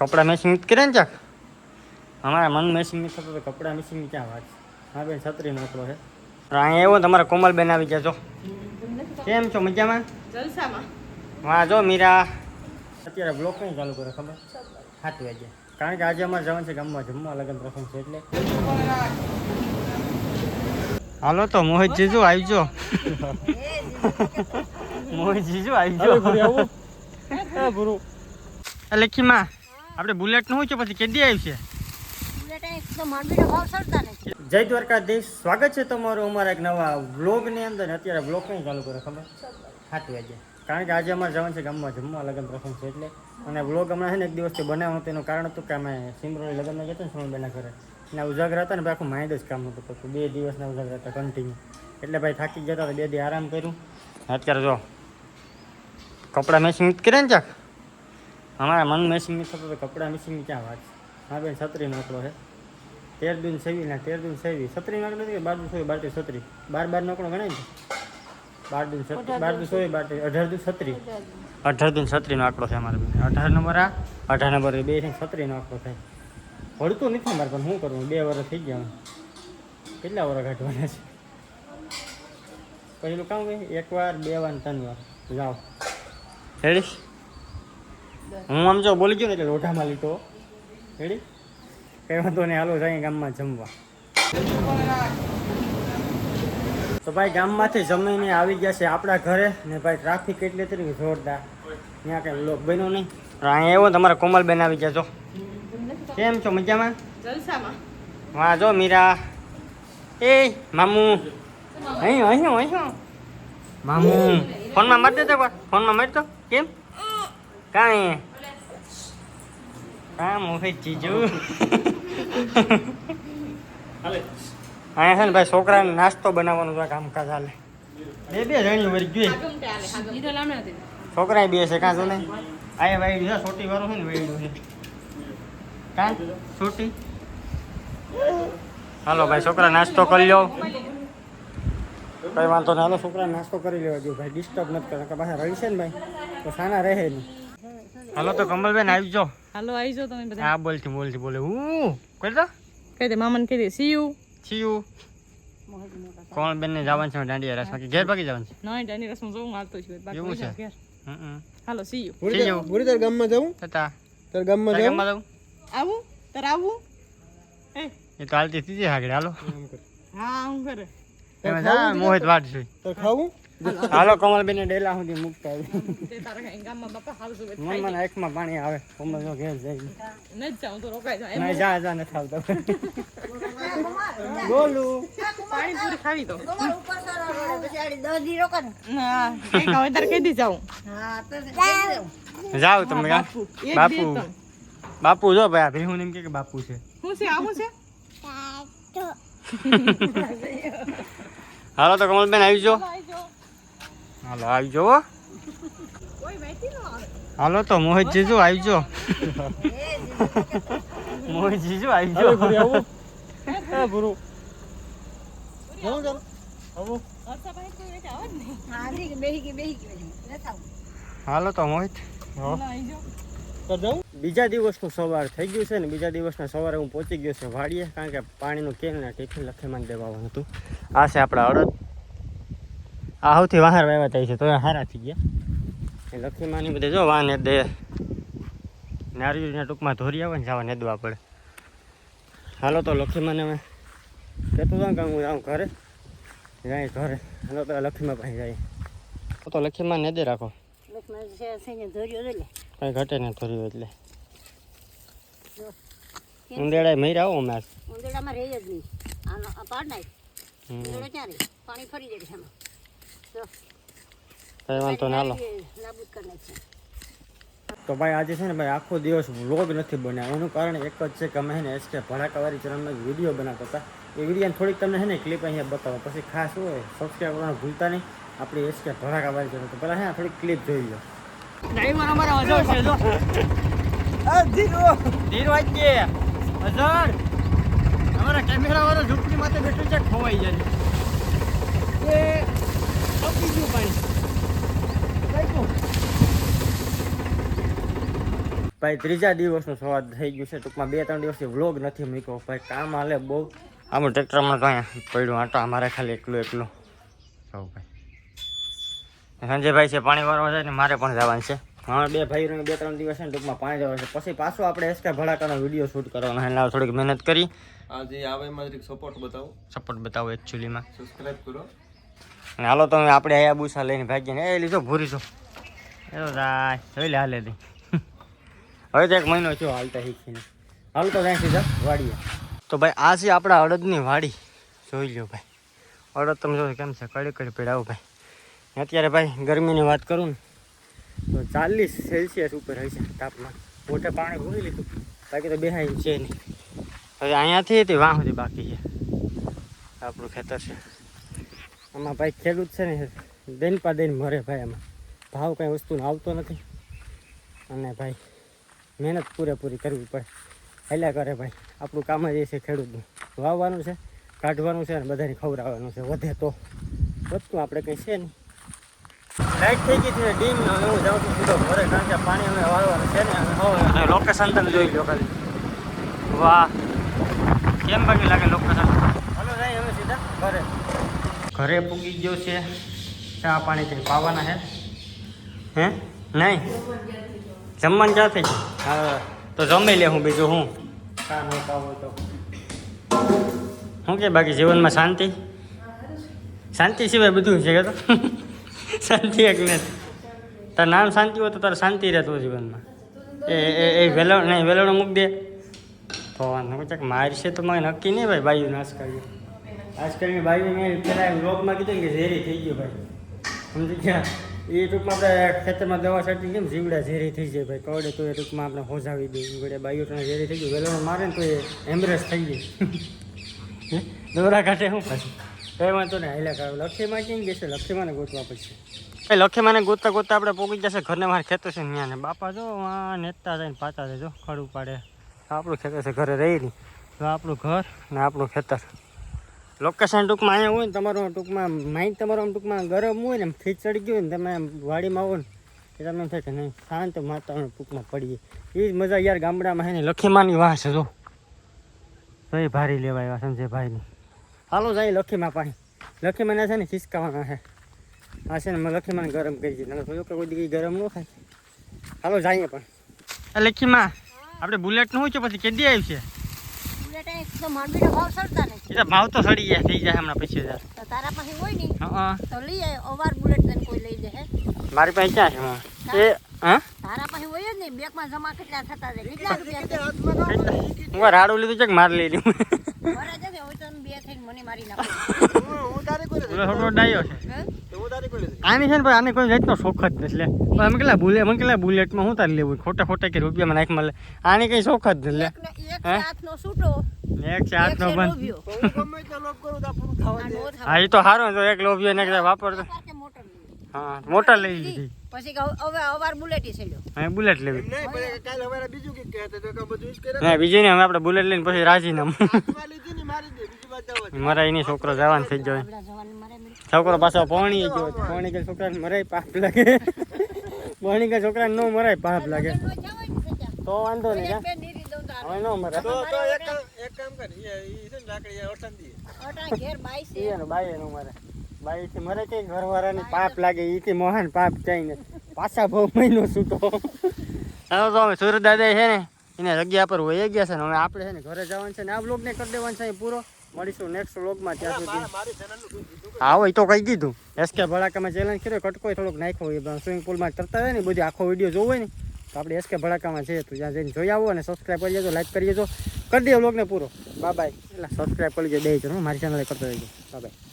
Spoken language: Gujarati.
કપડાં મેસિંગ કરે ને ચાક? અમારા મન મેસિંગ નથી થતું તો કપડાં મેચિંગ ક્યાં વાત હા બેન છત્રી નોકરો છે અહીંયા એવો તમારા કોમલબેન આવી ગયા છો. કેમ છો મજામાં? જલસામાં. હા જો મીરા. અત્યારે બ્લોક નહીં ચાલુ કરે ખબર? સાત વાગે. કારણ કે આજે અમારે જવાનું છે ગામમાં જમવા લગ્ન પ્રસંગ છે એટલે. હાલો તો મોહિત જીજુ આવજો. મોહિત જીજુ આવજો. લેખીમાં આપણે બુલેટનું શું છે? પછી કેદી આવી છે જય દ્વારકાધીશ. સ્વાગત છે તમારું અમારા એક નવા વ્લોગની અંદર. ને અત્યારે વ્લોગ કઈ ચાલુ કરે ખબર? સાચું વાગ્યા કારણ કે આજે અમારે જવાનું છે ગામમાં જમવા લગ્ન પ્રસંગ છે એટલે. અને વ્લોગ હમણાં છે ને એક દિવસથી બનાવવાનું તેનું કારણ હતું કે અમે સિમરોની લગ્નમાં જતા ને સોનબેના ઘરે. અને ઉજાગર હતા ને ભાઈ આખું માઇન્ડ જ કામ હતું પછી બે દિવસના ઉજાગર હતા કન્ટિન્યુ એટલે ભાઈ થાકી જતા હતા બે દી આરામ કર્યું. અત્યારે જો કપડાં મેચિંગ કરે ને ચાક અમારા મન મેસિંગ થતું તો કપડાં મેચિંગ ક્યાં વાત છે? હા બેન છત્રી નોકલો છે. તેર દૂન સેવી ના તેર દૂન સેવી છત્રી નોકલો નથી બાર દૂન સોય બાર તેર છત્રી. બાર બાર નોકડો ગણાય ને? બાર દૂન છત્રી બાર દૂન સોય બાર તેર અઢાર દૂન છત્રી. અઢાર દૂન. છત્રીનો આંકડો છે અમારા બેન. અઢાર નંબર આ? અઢાર નંબર બે છે છત્રીનો આંકડો થાય. ભળતું નથી મારે પણ શું કરવું બે વર્ષ થઈ ગયા કેટલા વર્ષ કાઢવાના છે? પહેલું કામ એક વાર બે વાર ત્રણ વાર. જાઓ. રેડી હું આમ જો બોલી ગયો ને એટલે લોઢામાં લીધો. રેડી કઈ વાંધો નહીં હાલો જાય ગામમાં જમવા. તો ભાઈ ગામમાંથી જમીને આવી ગયા છે આપણા ઘરે. ને ભાઈ ટ્રાફિક એટલે તરીકે જોરદાર. ત્યાં કઈ લોક બન્યો નહીં. અહીંયા એવો તમારા કોમલબેન આવી ગયા છો કેમ છો? મજામાં? જલસામાં. હા જો મીરા. એ મામુ. અહીં અહીં અહીં. મામુ. ફોનમાં મારી દેતો ફોનમાં મારી દો. કેમ? કાંઈ? કામ હોય ચીજુ અહીંયા છે ને ભાઈ છોકરાને નાસ્તો બનાવવાનું છે, કામકાજ હાલે. બે બે જણી વળી જોઈએ તે છોકરા બે છે, કાં જો નહીં અહીંયા ભાઈ છે, છોટી વાળું છે ને વાયડું છે. કાં? છોટી? હાલો ભાઈ, છોકરા નાસ્તો કરી લો કઈ વાંધો નહીં. હાલો છોકરા નાસ્તો કરી લેવા જો ભાઈ ડિસ્ટર્બ નથી કરતા. પાછા રહી છે ને ભાઈ? તો સાના રહે નહીં. હાલો તો કમલબેન આવજો. હાલો આવી જાઓ તમે બધા. હા બોલથી બોલથી બોલે. હું? કહી દો. કહી દે મામાને કહી દે. સી યુ છીયું કોણ બેન ને જવાનું છે દાંડિયા રસ બાકી ઘેર બાકી જવાનું છે? નહીં દાંડી રસ હું જોઉં હાલતો છું બાકી એવું છે? ઘેર. હમ હાલો સી યુ સી યુ પૂરી તાર ગામમાં જાઉં તતા તાર ગામમાં ગામમાં જવું? આવું? તારે આવું? એ એ તો હાલતી તીજી હાગડે. હાલો. હા હું કરે તમે જા મોહિત વાટ છું તો ખાવું? હાલો. કમલબેન ને ડેલા સુધી મૂકતા આવી મમ્મા ના આંખમાં પાણી આવે. કમલ નો ઘેર જાય. ન જાઉં તો રોકાઈ જાય જા. જા નથી આવતો. બોલું પાણી પૂરી ખાવી તો. જાવ તમે બાપુ. બાપુ. જો ભાઈ આ ભીહું એમ કે બાપુ છે. શું છે આવું છે? હાલો તો કમલબેન આવી જાઓ. હાલો આવી આવે હાલો તો મોહિત જીજુ આવજો. મોહિત જીજુ આવજો. જવું નહીં હાલો તો મોહિત. બીજા દિવસનું સવાર થઈ ગયું છે ને બીજા દિવસના સવારે હું પહોંચી ગયો છે વાડીએ કારણ કે પાણીનું કેન ને ટિફિન લખેમાં દેવા દેવાનું હતું. આ છે આપણા અડદ. આ સૌથી વાહર વાવ્યા થાય છે તો હારા થઈ ગયા. એ લખીમાંની બધે જો વાને દે નારિયેળના ટૂંકમાં ધોરી આવે ને જવા નેદવા પડે. હાલો તો લખીમાંને અમે કહેતો હતો કે હું આવું ઘરે જાય ઘરે. હાલો તો લક્ષ્મીમાં પાસે જાય. તો લખીમાં નેદે રાખો. કઈ ઘટે ને ધોર્યું એટલે. ઉંદેડા મર્યા આવો મેં ઉંદેડામાં રહે જ નહીં. પાડ નાખ. પાણી ફરી જાય કઈ વાંધો ના નાખશે તો ભાઈ આજે છે ને ભાઈ આખો દિવસ વ્લોગ નથી બન્યા એનું કારણ એક જ છે કે અમે છે ને એસકે ભડાકાવાળી ચરણનો વીડિયો બનાવતા હતા. એ વિડીયોની થોડીક તમને છે ને ક્લિપ અહીંયા બતાવો. પછી ખાસ હોય સબસ્ક્રાઈબ કરવાનું ભૂલતા નહીં. આપણી એસકે ભડાકાવાળી ચરણ તો પહેલાં છે ને થોડીક ક્લિપ જોઈ લો. ડ્રાઈવર અમારા અજર છે જો. ધીરો. વાગ્યે અજર અમારા કેમેરા વાળો ઝૂંપડી માથે બેઠું છે ખોવાઈ જાય આપી ગયું પાણી ભાઈ ત્રીજા દિવસનો સવાર થઈ ગયું છે. ટૂંકમાં બે ત્રણ દિવસથી વ્લોગ નથી મૂક્યો. ભાઈ કામ હાલે બહુ. આમ ટ્રેક્ટરમાં કાંઈ પડ્યું આટો અમારે ખાલી એકલું એકલું. સૌ ભાઈ. સંજયભાઈ છે પાણી વાળવા જાય ને મારે પણ જવાનું છે. હા બે ભાઈઓને બે ત્રણ દિવસ છે ને ટૂંકમાં પાણી જવાનું છે. પછી પાછું આપણે એસકે ભડાકાનો વીડિયો શૂટ કરવાનો એના થોડીક મહેનત કરી. આજે આવે એમાં સપોર્ટ બતાવો. સપોર્ટ બતાવો એકચ્યુઅલીમાં સબસ્ક્રાઇબ કરો. અને હાલો તમે આપણે અહીંયા બુસા લઈને ભાગીને એ લીધો, ભૂરી છો એવો જોઈ લે હાલે તી. હવે તો એક મહિનો થયો હાલતા શીખીને. હાલ તો ત્યાં સીધા વાડીએ. તો ભાઈ, આ છે આપણા અડદની વાડી. જોઈ લ્યો ભાઈ. અડદ તમે જો કેમ છે? કડી કડી પીડાવું ભાઈ. અત્યારે ભાઈ, ગરમીની વાત કરું ને, તો ચાલીસ સેલ્સિયસ ઉપર હોય છે તાપમાન. મોટે પાણી ભૂલી લીધું. બાકી તો બેહાય છે નહીં. હવે અહીંયાથી તે વાં સુધી બાકી છે. આપણું ખેતર છે. આમાં ભાઈ ખેડૂત છે ને દેન પા દેન મરે ભાઈ આમાં. ભાવ કાંઈ વસ્તુનો આવતો નથી. અને ભાઈ, મહેનત પૂરેપૂરી કરવી પડે. હેલા કરે ભાઈ. આપણું કામ જ એ છે ખેડૂતનું. વાવવાનું છે, કાઢવાનું છે અને બધાને ખવડાવવાનું છે. વધે તો. વધતું આપણે કંઈ છે નહીં. લાઈટ થઈ ગઈ છે ડીમ હું જાઉં છું. ઘરે કારણ કે પાણી અમે વાળવાનું છે ને લોકેશન તમે જોઈ લો ખાલી. વાહ. કેમ બાકી લાગે લોકેશન હલો જાય અમે સીધા ઘરે. ઘરે પૂગી ગયો છે. ચા પાણી કંઈ પાવાના હે? હે? નહીં? જમવાનું ક્યાંથી હા, તો જમી લે હું બીજું હું. ચા ન પાવો તો. શું કે બાકી જીવનમાં શાંતિ? શાંતિ સિવાય બધું છે કે તો? શાંતિ એક નથી તારું નામ શાંતિ હોય તો તારે શાંતિ રહેતું જીવનમાં. એ એ એ વેલણ, નહીં, વેલણ મૂક દે. તો ચક મારી છે તો મને નક્કી નહીં ભાઈ, બાયું નાશ કર્યો. ખાસ કરીને બાયું મેં પેલા રોગમાં કીધું કે ઝેરી થઈ ગયો ભાઈ. સમજી ગયા એ ટૂંકમાં આપણે ખેતરમાં દવા છાંટી કેમ જીવડા ઝેરી થઈ જાય ભાઈ? કવડે તો એ ટૂંકમાં આપણે હોજાવી દઈએ વડે બાયું ઝેરી થઈ ગયું. વેલો મારે ને તો એ એમ્બ્રેસ થઈ ગઈ. દોરા કાઢે શું પછી? કઈ વાંધો ને હાલ્યા કાઢો લખીમાં કેમ જશે લખીમાંને ગોતવા પડશે. એ લખીમાંને ગોતતા ગોતતા આપણે પોગી જશે. ઘરને મારે ખેતર છે ને ત્યાં ને. બાપા જો, આ નેતા જાય ને પાતા જો, ખડું પાડે આપણું ખેતર છે, ઘરે રહી નહીં. તો આપણું ઘર ને આપણું ખેતર. લોકેશન ટૂંકમાં અહીંયા હોય ને તમારું ટૂંકમાં માઇન્ડ તમારું આમ ટૂંકમાં ગરમ હોય ને ફીટ ચડી ગયું ને તમે વાડીમાં આવો ને, એ તમને થાય કે નહીં, શાંત માતાનું ટૂંકમાં પડીએ. એ જ મજા યાર ગામડામાં છે ને લખીમાની વાહ છે જો ભાઈ ભારી લેવા આવ્યા સંજયભાઈની હાલો જાય લખીમાં પાણી લખીમાને છે ને ખિસકાવાના છે. આ છે ને મેં લખીમાને ગરમ કરી દીધી. નકર કોઈ કોઈ દીકરી ગરમ ન થાય. હાલો જઈએ પણ. લખીમાં, આપણે બુલેટનું શું છે પછી કેદી આવ્યું છે? તો માંડવીનો ભાવ સડતા નથી. એ તો ભાવ તો સડી જાય થઈ જાય હમણાં પછી હજાર તો તારા પાસે હોય ને હા તો લઈ આય અવાર બુલેટ તને કોઈ લઈ જાય મારી પાસે ક્યાં છે હમણાં? એ હા? તારા પાસે હોય જ નહીં બેગમાં જમા કેટલા થતા જાય કેટલા રૂપિયા હું રાડું લીધું છે કે માર લઈ લીધું ભરા જશે હોય તો બે થઈને મને મારી નાખો. હું તારે કોઈ ઓલો ડાયો છે હે? કોઈ આની છે ને ભાઈ આને કોઈ જાતનો શોખ જ નથી લે. અમે કેટલા બુલેટ મને કેટલા બુલેટમાં હું તારે લેવું? ખોટા ખોટા કે રૂપિયામાં નાખમાં લે આની કઈ શોખ જ નથી લે? હાથનો સૂટો. એક છે બંધ. લોભિયો. હું દે. નો. હા એ તો સારો તો એક લોભીઓ ને વાપરતો. હા મોટર લઈ લીધી. પછી હવે અવાર બુલેટી છે લ્યો હવે બુલેટ લેવી. નહીં કાલે હવે બીજું કંઈક કહેતા તો કે બધું જ કરે ના બીજી ને હવે આપણે બુલેટ લઈને પછી રાજીનામું. લીધી ને મારી દે બીજી વાત જવા મારા એની છોકરો જવાન થઈ મરે. છોકરો પાછો પોણી ગયો. પોણી કે છોકરાને મરાય પાપ લાગે. પોણી કે છોકરાને ન મરાય પાપ લાગે. તો જવાય વાંધો નહીં હવે ન મરે. તો તો એક એક કામ કર ઈ ઈ છે ને લાકડી આ અટાણ દઈએ. ઘેર બાઈ છે. ઈ બાઈ એનો મરે. બાઈ થી મરે કે ઘરવાળાની પાપ લાગે ઈ થી મોહન પાપ જાય ને. પાછા બહુ મહિનો છૂટો હવે તો અમે સુરત દાદા છે ને એને જગ્યા પર વહી ગયા છે ને હવે આપણે છે ને ઘરે જવાનું છે ને આ બ્લોગ ને કરી દેવાનું છે પૂરો. મળીશું નેક્સ્ટ વ્લોગમાં ત્યાં સુધી. મારી ચેનલનું કીધું હા હોય તો કઈ દીધું. એસકે ભડાકામાં ચેલેન્જ કર્યો કટકો થોડોક નાખ્યો હોય સ્વિમિંગ પુલમાં તરતા હોય ને બધી આખો વીડિયો જોવો હોય ને તો આપણે એસકે ભડાકામાં છે તો ત્યાં જઈને જોઈ આવો અને સબસ્ક્રાઈબ કરી દેજો લાઈક કરી દેજો. કરી દે વ્લોગને પૂરો. બાય બાય એટલે સબસ્ક્રાઈબ કરી દેજો, બે જણ મારી ચેનલ કરતો રહેજો. બાય